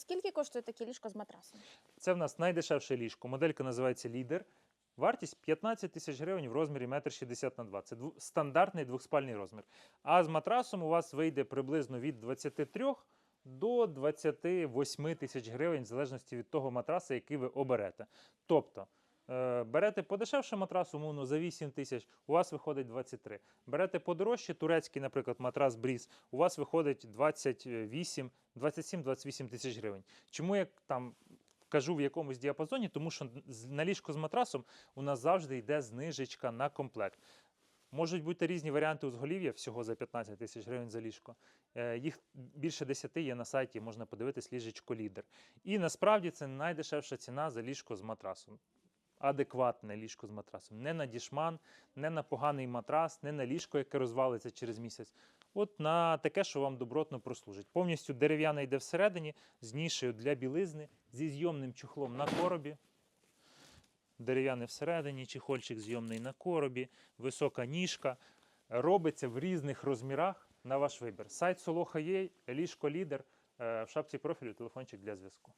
скільки коштує таке ліжко з матрасом? Це в нас найдешевше ліжко. Моделька називається Лідер. Вартість 15 тисяч гривень в розмірі 1,60 на 2. Це стандартний двохспальний розмір. А з матрасом у вас вийде приблизно від 23 до 28 тисяч гривень, в залежності від того матраса, який ви оберете. Тобто, берете подешевше матрас, умовно, за 8 тисяч, у вас виходить 23. Берете подорожче, турецький, наприклад, матрас Бріз, у вас виходить 28, 27-28 тисяч гривень. Чому я там кажу в якомусь діапазоні? Тому що на ліжко з матрасом у нас завжди йде знижечка на комплект. Можуть бути різні варіанти узголів'я всього за 15 тисяч гривень за ліжко. Е, Їх більше 10 є на сайті, можна подивитись ліжечко лідер. І насправді це найдешевша ціна за ліжко з матрасом. Адекватне ліжко з матрасом. Не на дішман, не на поганий матрас, не на ліжко, яке розвалиться через місяць. От на таке, що вам добротно прослужить. Повністю дерев'яне йде всередині, з нішею для білизни, зі зйомним чохлом на коробі. Дерев'яне всередині, чехольчик зйомний на коробі, висока ніжка. Робиться в різних розмірах на ваш вибір. Сайт Солоха є, ліжко лідер. Е, В шапці профілю телефончик для зв'язку.